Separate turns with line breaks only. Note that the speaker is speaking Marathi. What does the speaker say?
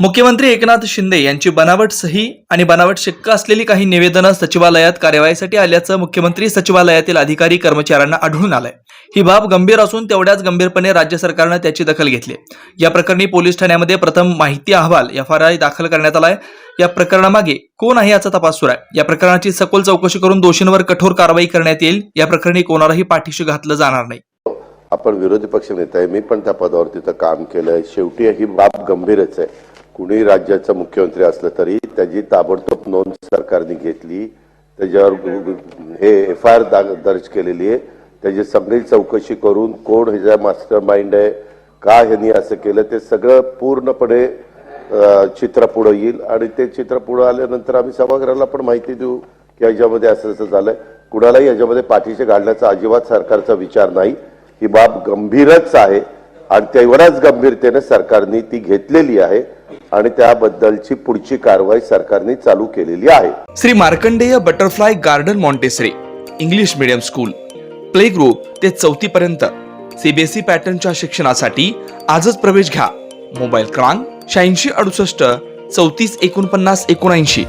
मुख्यमंत्री एकनाथ शिंदे यांची बनावट सही आणि बनावट शिक्का असलेली काही निवेदनं सचिवालयात कार्यवाहीसाठी आल्याचं मुख्यमंत्री सचिवालयातील अधिकारी कर्मचाऱ्यांना आढळून आलंय. ही बाब गंभीर असून तेवढ्याच गंभीरपणे राज्य सरकारनं त्याची दखल घेतली या प्रकरणी पोलीस ठाण्यामध्ये प्रथम माहिती अहवाल एफ आय दाखल करण्यात आलाय. या प्रकरणामागे कोण आहे याचा तपास सुरू आहे. या प्रकरणाची सखोल चौकशी करून दोषींवर कठोर कारवाई करण्यात येईल. या प्रकरणी कोणालाही पाठीशी घातलं जाणार नाही.
आपण विरोधी पक्ष नेता आहे मी पण त्या पदावर तिथं काम केलंय. शेवटी ही बाब गंभीरच आहे. कुणी राज्याचा मुख्यमंत्री असलं तरी त्याची ताबडतोब नोंद सरकारने घेतली. त्याच्यावर हे एफ आय आर दर्ज केलेली आहे. त्याची सगळी चौकशी करून कोण ह्याचा मास्टर माइंड आहे का ह्यांनी असं केलं ते सगळं पूर्णपणे चित्र पुढं येईल. आणि ते चित्र पुढं आल्यानंतर आम्ही सभागृहाला पण माहिती देऊ की याच्यामध्ये असं असं झालंय. कुणालाही याच्यामध्ये पाठीशी घालण्याचा अजिबात सरकारचा विचार नाही. ही बाब गंभीरच आहे. आणि तेवढ्याच गंभीरतेने सरकारने ती घेतलेली आहे. आणि त्याबद्दलची पुढची कारवाई सरकारने चालू केलेली आहे.
Shri Markandey butterfly garden Montessori English medium school play group ते चौथी पर्यंत सीबीएसई पॅटर्नच्या शिक्षणासाठी आजच प्रवेश घ्या. मोबाईल क्रमांक शहाऐंशी अडुसष्ट चौतीस एकोणपन्नास एकोणऐंशी.